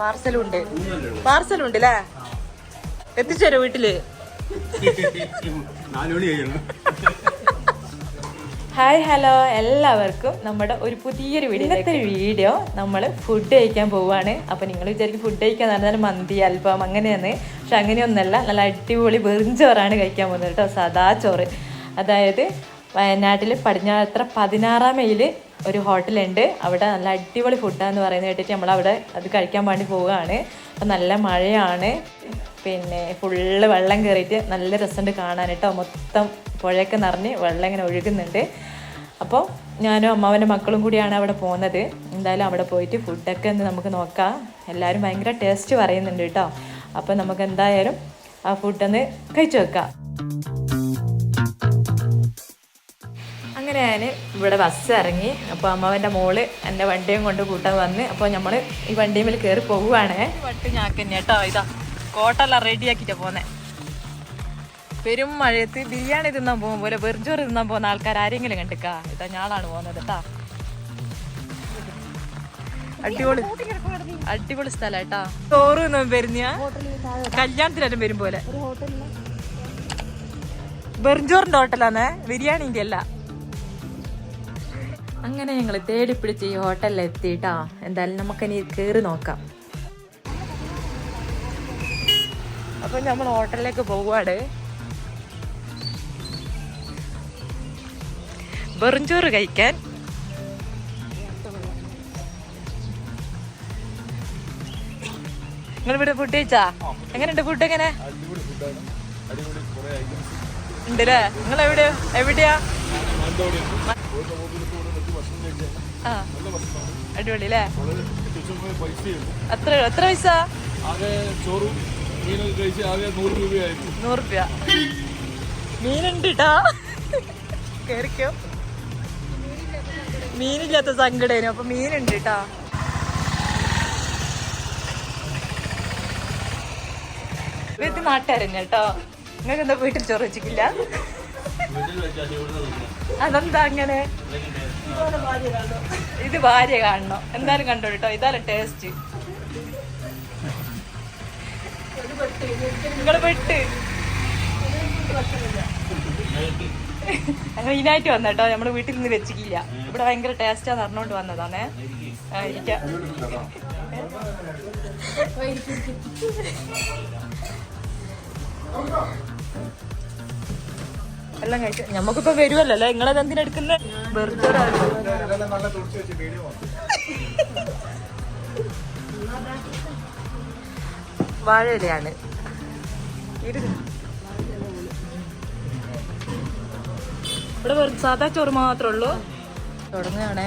പാർസലുണ്ട് ഉണ്ട് പാർസലും ഉണ്ട് അല്ലേ എത്തിച്ചേരോ വീട്ടിൽ? Hi hello. എല്ലാവർക്കും നമ്മുടെ ഒരു പുതിയൊരു വീഡിയോ ഇന്നത്തെ വീഡിയോ നമ്മൾ ഫുഡ് കഴിക്കാൻ പോവാണ് അപ്പോൾ നിങ്ങൾ വിചാരിക്കും ഫുഡ് കഴിക്കാൻ പറഞ്ഞാൽ മന്തി അൽഫാം അങ്ങനെയാണ്. പക്ഷെ അങ്ങനെയൊന്നല്ല നല്ല അടിപൊളി വെറും ചോറാണ് കഴിക്കാൻ പോകുന്നത് കേട്ടോ. സദാ ചോറ്. അതായത് വയനാട്ടിൽ പടിഞ്ഞാറത്ര പതിനാറാം മൈൽ ഒരു ഹോട്ടലുണ്ട്. അവിടെ നല്ല അടിപൊളി ഫുഡാന്ന് പറയുന്നത് കേട്ടിട്ട് നമ്മൾ അവിടെ അത് കഴിക്കാൻ വേണ്ടി പോവുകയാണ്. അപ്പം നല്ല മഴയാണ്. പിന്നെ ഫുള്ള് വെള്ളം കയറിയിട്ട് നല്ല രസമുണ്ട് കാണാൻ കേട്ടോ. മൊത്തം പുഴയൊക്കെ നിറഞ്ഞ് വെള്ളം ഇങ്ങനെ ഒഴുകുന്നുണ്ട്. അപ്പോൾ ഞാനും അമ്മാവന്റെ മക്കളും കൂടിയാണ് അവിടെ പോകുന്നത്. എന്തായാലും അവിടെ പോയിട്ട് ഫുഡൊക്കെ ഒന്ന് നമുക്ക് നോക്കാം. എല്ലാവരും ഭയങ്കര ടേസ്റ്റ് പറയുന്നുണ്ട് കേട്ടോ. അപ്പോൾ നമുക്ക് എന്തായാലും ആ ഫുഡൊന്ന് കഴിച്ചു വെക്കാം. അങ്ങനെ ഞാൻ ഇവിടെ ബസ് ഇറങ്ങി. അപ്പോൾ അമ്മാവന്റെ മോൾ എന്റെ വണ്ടിയും കൊണ്ട് കൂട്ടാൻ വന്ന്. അപ്പോൾ നമ്മൾ ഈ വണ്ടിയിൽ കയറി പോവുകയാണ് വട്ട് ഞാക്കന്നെ കേട്ടോ. ഇതാ കോട്ടെല്ലാം റെഡിയാക്കിയിട്ട് പോന്നെ. പെരും മഴയത്ത് ബിരിയാണി തിന്നാൻ പോകും പോലെ വെറുചോറ് തിന്നാൻ പോകുന്ന ആൾക്കാർ ആരെങ്കിലും കണ്ടിക്കാ? ഇതാ ഞാളാണ് പോകുന്നത് കേട്ടാ. അടിപൊളി അടിപൊളി സ്ഥലം കേട്ടാ. ചോറ് തിന്നാൻ വരുന്ന കല്യാണത്തിനെല്ലാം വരും പോലെ. വെറുംചോറിന്റെ ഹോട്ടലാന്നേ ബിരിയാണിന്റെ അല്ല. അങ്ങനെ ഞങ്ങൾ തേടി പിടിച്ച് ഈ ഹോട്ടലിൽ എത്തിയിട്ടാ എന്തായാലും നമുക്കിനി കയറി നോക്കാം. അപ്പൊ നമ്മൾ ഹോട്ടലിലേക്ക് പോവാട് വെറുംചോറ് കഴിക്കാൻ. നിങ്ങൾ ഇവിടെ ഫുഡ് കഴിച്ചാ? എങ്ങനെയുണ്ട് ഫുഡ് എങ്ങനെ? ഉണ്ടല്ലേ? നിങ്ങൾ എവിടെയാ എവിടെയാ? അടിപൊളി അല്ലേ എത്ര എത്ര പൈസ? നൂറ് മീനുണ്ട് ട്ടാ കേറിക്കോ. മീനില്ലാത്ത സങ്കടേനു. അപ്പൊ മീനുണ്ട് ട്ടാ ഇത് നാട്ടുകാരന്നെ കേട്ടോ. നിങ്ങൾക്ക് എന്താ വീട്ടിൽ ചോറ് വെച്ചിട്ടില്ല? അതെന്താ അങ്ങനെ? ഇത് ഭാര്യ കാണണോ. എന്തായാലും കണ്ടോ കേട്ടോ. ഇതാലും ടേസ്റ്റ് നിങ്ങൾ പെട്ട്. ഞങ്ങൾ വന്ന കേട്ടോ. നമ്മൾ വീട്ടിൽ നിന്ന് വെച്ചിട്ടില്ല. ഇവിടെ ഭയങ്കര ടേസ്റ്റാന്ന് അറിഞ്ഞോണ്ട് വന്നതാണേ. ഇരിക്കാം. എല്ലാം കഴിച്ചു ഞമ്മക്കിപ്പോ വരുമല്ലോ അല്ലേ? നിങ്ങളത് വെച്ച് വീഡിയോ വാഴയിലയാണ് ഇവിടെ സാധാ ചോറ് മാത്രമേ ഉള്ളൂ. തുടങ്ങുകയാണേ.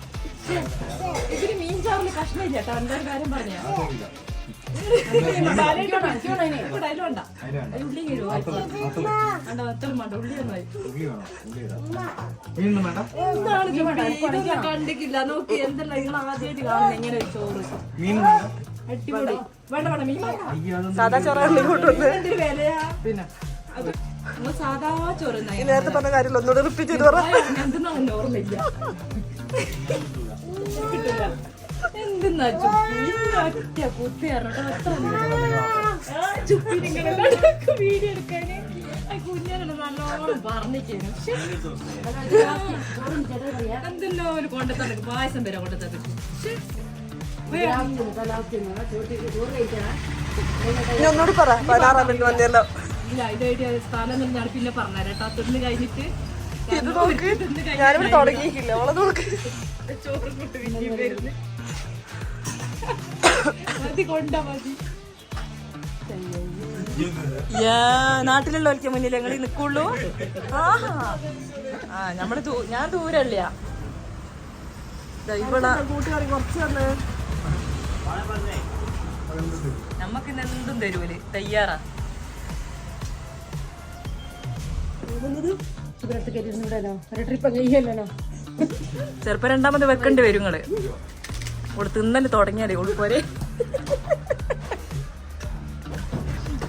ഇതിന് മീൻ കേട്ടോ എന്താ കാര്യം പറഞ്ഞ? നോക്കി എന്തെല്ലാം നിങ്ങൾ ആദ്യമായിട്ട് കാണുന്നത് എങ്ങനെ ചോറ്. അടിപൊളി. വേണ്ട വേണ്ട മീൻ സാധാ ചോറാണ് വിലയാ? പിന്നെ. സാധാ ചോറ് നേരത്തെ പറഞ്ഞ കാര്യം ഒന്നുകൂടെ റിപ്പീറ്റ് ചെയ്ത് എന്തെന്നാണ് ഓർമ്മയില്ല. എന്തെന്നാ ചുപ്പി? ഒറ്റ കുത്തി വീഡിയോ എടുക്കാന്. ആ കുഞ്ഞാനോട് നല്ലോണം പറഞ്ഞിരിക്കുന്നു. എന്തെല്ലോ ഒരു കൊണ്ടുത്തന്നെ പായസം വരെ കൊണ്ടുത്തന്നെ ഒന്നുകൂടി പറ. പതിനാറാം മിനിറ്റ് വന്നല്ലോ. ഇല്ല ഇതായിട്ട് സ്ഥലം ഞാൻ പിന്നെ പറഞ്ഞുതരാം കേട്ടോ. തിന്ന് കഴിഞ്ഞിട്ട് ഇത് നോക്ക്. ഞാനിവിടെ തുടങ്ങിയിട്ടില്ല ഓളെ നോക്ക്. യാ, നാട്ടിലുള്ളവർക്ക് മുന്നിൽ ഞങ്ങൾ നിക്കുള്ളൂ ആഹാ. ആ നമ്മൾ ഞാൻ ദൂരല്ല. ഇവിടെ കൂട്ടുകാരി കുറച്ച് തന്നെ നമ്മക്ക് ഇന്ന് എന്തും തരൂൽ. തയ്യാറാ. ഒരു ട്രിപ്പ് കഴിയല്ലോ ചെറുപ്പം രണ്ടാമത് വെക്കേണ്ടി വരും നിങ്ങൾ ഇവിടെ തിന്നൽ തുടങ്ങിയാലേ ഉൾപ്പോരെ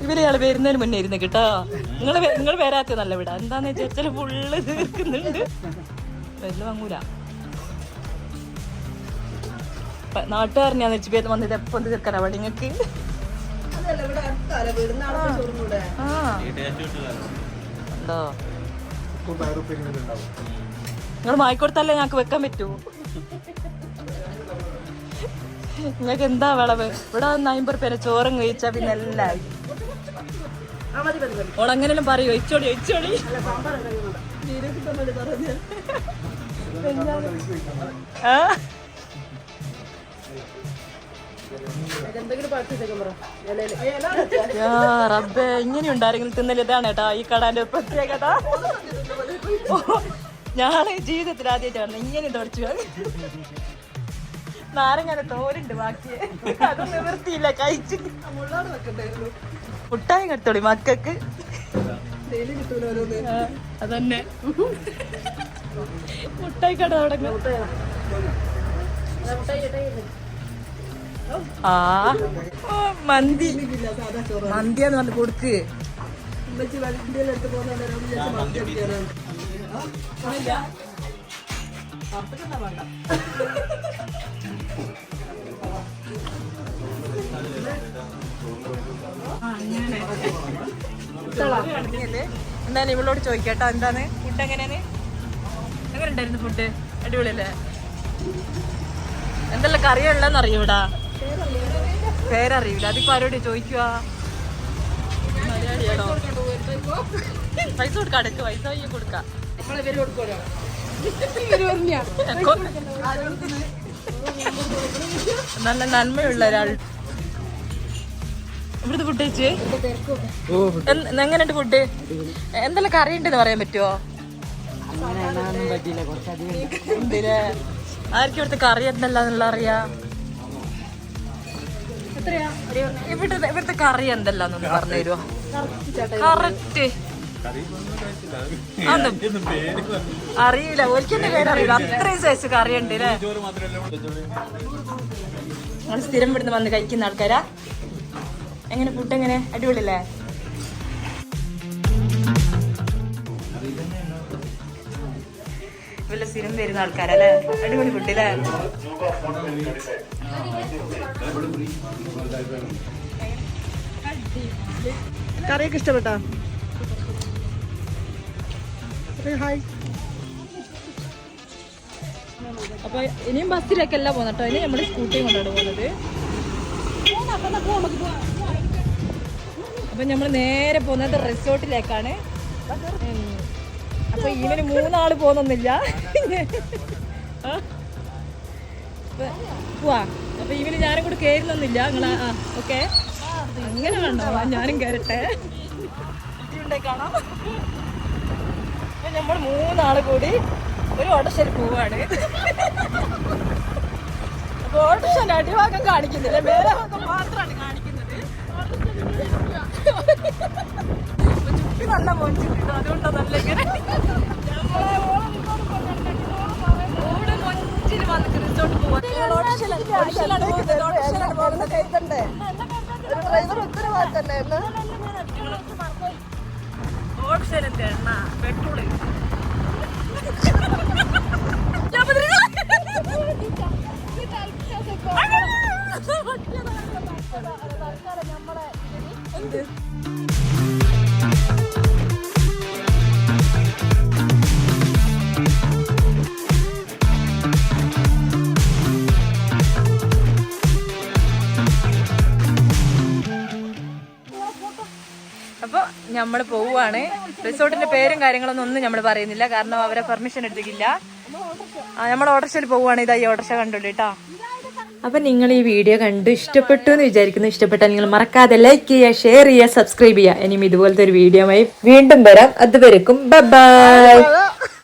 ഇവരെയാൾ വരുന്നതിന് മുന്നേ ഇരുന്ന് കേട്ടോ നിങ്ങൾ നിങ്ങൾ വരാത്ത നല്ല വിടാ. എന്താന്ന് വെച്ചാൽ ഫുള്ള് തീർക്കുന്നുണ്ട്. വല്ല വാങ്ങൂല. നാട്ടുകാരനെയാന്ന് വെച്ച് വന്നിട്ട് എപ്പം തീർക്കാനാ പണി നിങ്ങക്ക് അതല്ല ഇവിടെ അടുത്താല വീട് നാളെ ചോറും കൂടെ. ആ. നിങ്ങൾ മായിക്കൊടുത്തല്ലേ ഞങ്ങൾക്ക് വെക്കാൻ പറ്റൂ. നിങ്ങൾക്ക് എന്താ വിളവ്? ഇവിടെ വന്ന് അമ്പത് പേരെ ചോറും കഴിച്ചാ പിന്നെ എല്ലാം ഓളെങ്ങനെയും പറയൂ. ഒഴിച്ചോളി ഒഴിച്ചോളി. ആ? റബ്ബേ ഇങ്ങനെ ഉണ്ടാരെങ്കിലും തിന്നൽ ഇതാണ് കേട്ടാ ഈ കടാന്റെ പ്രത്യേകത. ഞാൻ ജീവിതത്തിൽ ആദ്യമായിട്ടാണ് ഇങ്ങനെ തുടച്ചു നാരങ്ങനെ തോരുണ്ട് ബാക്കി. അത് നിവർത്തിയില്ല കഴിച്ചിട്ട് മുട്ടായി കെട്ടോളി മക്കൾക്ക് അതന്നെ. മുട്ടായി കട തുടങ്ങും ആ. മന്തി. മന്തിയാന്ന് പറഞ്ഞു കൊടുക്ക്. എന്താണ് ഇവളോട് ചോദിക്കട്ടോ എന്താണ്? ഫുഡ് എങ്ങനെയാണ്? എങ്ങനെ ഉണ്ടായിരുന്നു ഫുഡ് അടിപൊളിയല്ലേ? എന്തെല്ലാം കറിയുള്ളതെന്ന് അറിയൂടാ. പേരറിയൂല അതിപ്പോ ആരോട് ചോദിക്കുക പൈസ കൊടുക്കാം അടക്ക്. പൈസ വയ്യ കൊടുക്കാം. നമ്മളെ പേര് കൊടുക്കോലോ നല്ല നന്മയുള്ള ഒരാൾ. ഇവിടുത്തെ ഫുഡ് ചേച്ചി? എങ്ങനെയുണ്ട് ഫുഡ് എന്തെല്ലാം കറി ഉണ്ടെന്ന് പറയാൻ പറ്റുമോ ആർക്കും ഇവിടുത്തെ കറി എന്തെല്ലാന്നുള്ള അറിയാ ഇവിടുത്തെ ഇവിടുത്തെ കറി എന്തെല്ലാന്നൊന്ന് പറഞ്ഞു തരുമോ കറക്റ്റ് അറിയില്ല. ഒരിക്കലും പേരറിയില്ല. അത്രയും സൈസ് കറി ഉണ്ട് നിങ്ങൾ സ്ഥിരം ഇവിടുന്ന് വന്ന് കഴിക്കുന്ന ആൾക്കാരാ. എങ്ങനെ ഫുഡ് എങ്ങനെ? അടിപൊളിയല്ലേ? ഇവല്ല സ്ഥിരം വരുന്ന ആൾക്കാരല്ലേ അടിപൊളി ഫുഡ് അല്ലേ കറിയൊക്കെ ഇഷ്ടപ്പെട്ടാ? ഹായ് അപ്പൊ ഇനിയും ബസ്സിലേക്കല്ല പോകുന്നത് കേട്ടോ. ഇനി നമ്മൾ സ്കൂട്ടി കൊണ്ടാണ് പോകുന്നത്. അപ്പൊ നമ്മൾ നേരെ പോകുന്നത് റിസോർട്ടിലേക്കാണ്. അപ്പൊ ഇവന് മൂന്നാൾ പോകുന്നൊന്നില്ല അപ്പൊ ഇവന് ഞാനും കൂടെ കയറുന്നൊന്നില്ല നിങ്ങൾ ഓക്കെ. അങ്ങനെ വേണ്ടോ? ആ, ഞാനും കയറട്ടെ നമ്മൾ മൂന്നാൾ കൂടി ഒരു ഓട്ടോശരി പോവാണ്. അപ്പൊ ഓട്ടോശന്റെ അടിഭാഗം കാണിക്കുന്നില്ല. വേറെ മാത്രമാണ് കാണിക്കുന്നത്. ചുറ്റി നല്ല മൊഞ്ചിട്ടുണ്ട് അതുകൊണ്ടാ നല്ല ഇങ്ങനെ. ഡ്രൈവർ ഉത്തരവാദിത്തല്ലേ ഓട്ടോശയിലെത്തി എണ്ണ പെട്രോൾ അപ്പൊ നമ്മൾ പോവുകയാണ് റിസോർട്ടിന്റെ പേരും കാര്യങ്ങളൊന്നും ഒന്നും നമ്മൾ പറയുന്നില്ല. കാരണം അവരെ പെർമിഷൻ എടുത്തിട്ടില്ല. നമ്മൾ ഓട്ടർഷയിൽ പോവുകയാണ് ഇതാ ഈ ഓട്ടർഷ കണ്ടുള്ളൂ കേട്ടോ അപ്പൊ നിങ്ങൾ ഈ വീഡിയോ കണ്ട് ഇഷ്ടപ്പെട്ടു എന്ന് വിചാരിക്കുന്നു. ഇഷ്ടപ്പെട്ടാൽ നിങ്ങൾ മറക്കാതെ ലൈക്ക് ചെയ്യുക ഷെയർ ചെയ്യുക സബ്സ്ക്രൈബ് ചെയ്യുക. ഇനിയും ഇതുപോലത്തെ ഒരു വീഡിയോ വീണ്ടും വരാം. അതുവരെക്കും ബൈ